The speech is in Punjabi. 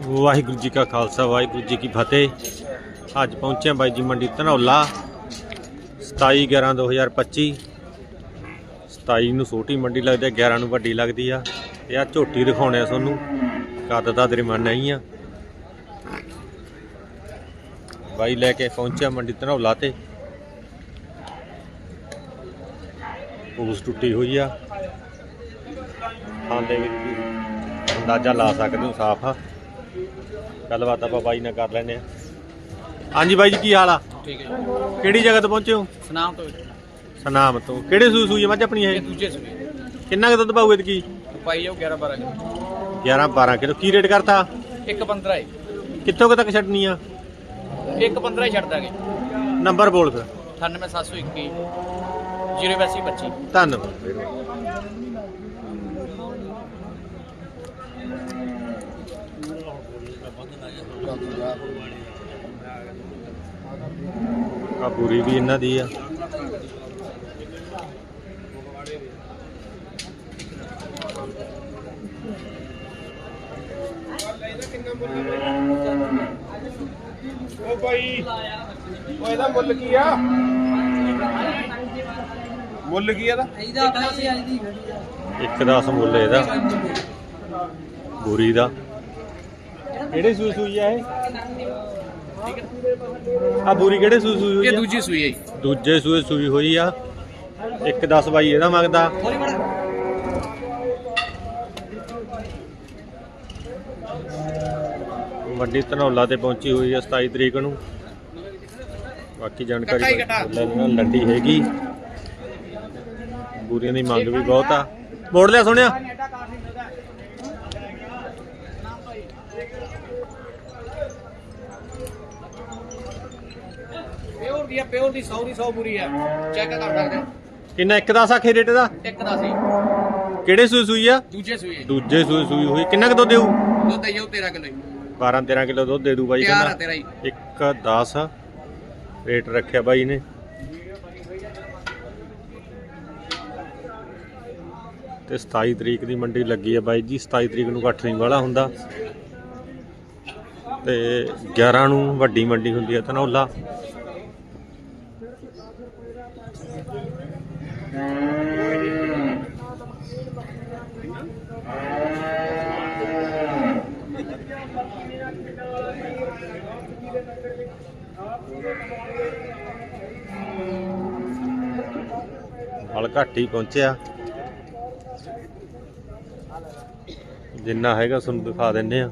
ਵਾਹਿਗੁਰੂ ਜੀ ਕਾ ਖਾਲਸਾ, ਵਾਹਿਗੁਰੂ ਜੀ ਕੀ ਫਤਿਹ। ਅੱਜ ਪਹੁੰਚੇ ਬਾਈ ਜੀ ਮੰਡੀ ਧਨੌਲਾ 27 11 2025 27 ਨੂੰ ਛੋਟੀ ਮੰਡੀ ਲੱਗਦੀ ਹੈ 11 ਨੂੰ ਵੱਡੀ ਲੱਗਦੀ ਆ। ਤੇ ਆ ਝੋਟੀ ਦਿਖਾਉਣੇ ਆ ਤੁਹਾਨੂੰ, ਕੱਦ ਦਾ ਦਰਮਿਆਨਾ ਨਹੀਂ ਆ। ਬਾਈ ਲੈ ਕੇ ਪਹੁੰਚਿਆ ਮੰਡੀ ਧਨੌਲਾ ਤੇ। ਉਸ ਟੁੱਟੀ ਹੋਈ ਆ। ਹਾਂ ਦੇ ਵਿੱਚ ਅੰਦਾਜ਼ਾ ਲਾ ਸਕਦੇ ਹੋ, ਸਾਫ਼ ਆ। ਗੱਲਬਾਤ ਆਪਾਂ ਬਾਈ ਨਾਲ ਕਰ ਲੈਨੇ ਆ ਹਾਂਜੀ ਬਾਈ ਜੀ ਕੀ ਹਾਲ ਆ? ਠੀਕ ਹੈ ਜੀ। ਕਿਹੜੀ ਜਗ੍ਹਾ ਤੋਂ ਪਹੁੰਚੇ ਹੋ? ਸੁਨਾਮ ਤੋਂ ਸਨਾਮ ਤੋਂ। ਕਿਹੜੇ ਸੂਈ ਸੂਈ ਆ? ਮੱਝ ਆਪਣੀ ਇਹ? ਇਹ ਦੂਜੇ ਸੂਏ। ਕਿੰਨਾ ਕੁ ਦੁੱਧ ਪਾਊ ਕੀ? ਪਾਈ ਜਾਓ 11 12 ਕਿਲੋ। 11 12 ਕਿਲੋ। ਕੀ ਰੇਟ ਕਰਤਾ? ਇੱਕ 15 ਹੈ ਕਿੱਥੋਂ ਕੁ ਤੱਕ ਛੱਡਣੀ ਆ? ਇੱਕ 15 ਹੀ ਛੱਡ ਦਾਂਗੇ। ਨੰਬਰ ਬੋਲ ਫਿਰ। 98721 08225 ਧੰਨਵਾਦ। ਆ ਪੂਰੀ ਵੀ ਇਹਨਾਂ ਦੀ ਆ। ਉਹ ਭਾਈ ਉਹ ਇਹਦਾ ਮੁੱਲ ਕੀ ਆ? ਮੁੱਲ ਕੀ ਆ ਇਹਦਾ? ਇੱਕ ਦਾ ਮੁੱਲ ਇਹਦਾ ਬੂਰੀ ਦਾ। ਕਿਹੜੇ ਸੂਈ ਸੂਈ ਆ ਇਹ? ਆ ਬੂਰੀ ਕਿਹੜੇ ਸੂਈ ਸੂਈ ਹੋਈ ਇਹ ਆ ਦੂਜੀ ਸੂਈ ਹੈ ਜੀ। ਦੂਜੇ ਸੂਏ ਸੂਈ ਹੋਈ ਆ। ਇੱਕ 10 ਬਾਈ ਇਹਦਾ ਮੰਗਦਾ। ਵੱਡੀ ਧਨੌਲਾ ਤੇ ਪਹੁੰਚੀ ਹੋਈ ਆ 27 ਤਰੀਕ ਨੂੰ। ਬਾਕੀ ਜਾਣਕਾਰੀ। ਲੈ ਲੈਣਾ ਲੰਡੀ ਹੈਗੀ। ਬੂਰੀਆਂ ਦੀ ਮੰਗ ਵੀ ਬਹੁਤ ਆ। ਮੋੜ ਲਿਆ ਸੁਣਿਆ ਪਿਓਰ ਦੀ ਆ ਪਿਓਰ ਦੀ 100 ਦੀ 100 ਪੂਰੀ ਆ। ਚੈੱਕ ਕਰ ਸਕਦੇ ਹੋ। ਕਿੰਨਾ ਇੱਕ ਦਾ ਆਖੇ ਰੇਟ ਦਾ? ਇੱਕ ਦਾ ਸੀ। ਕਿਹੜੇ ਸੂਈ ਸੂਈ ਆ? ਦੂਜੇ ਸੂਏ। ਦੂਜੇ ਸੂਈ ਸੂਈ ਹੋਈ। ਕਿੰਨਾ ਕੁ ਦੁੱਧ ਦੇਊ? ਦੁੱਧ ਹੈ 13 ਕਿਲੋ 12 13 ਕਿਲੋ ਦੁੱਧ ਦੇ ਦੂ ਬਾਈ ਤਿਆਰ ਆ ਕਹਿੰਦਾ ਤੇਰਾ ਜੀ। ਇੱਕ 10 ਰੇਟ ਰੱਖਿਆ ਬਾਈ ਨੇ। ਤੇ 27 ਤਰੀਕ ਦੀ ਮੰਡੀ ਲੱਗੀ ਹੈ ਬਾਈ ਜੀ। 27 ਤਰੀਕ ਨੂੰ ਇਕੱਠ ਨਹੀਂ ਵਾਲਾ ਹੁੰਦਾ। ਤੇ 11 ਨੂੰ ਵੱਡੀ ਮੰਡੀ ਹੁੰਦੀ ਹੈ ਧਨੌਲਾ। ਹਲ ਘੱਟ ਹੀ ਪਹੁੰਚਿਆ। ਜਿੰਨਾ ਹੈਗਾ ਤੁਹਾਨੂੰ ਦਿਖਾ ਦਿੰਨੇ ਆ।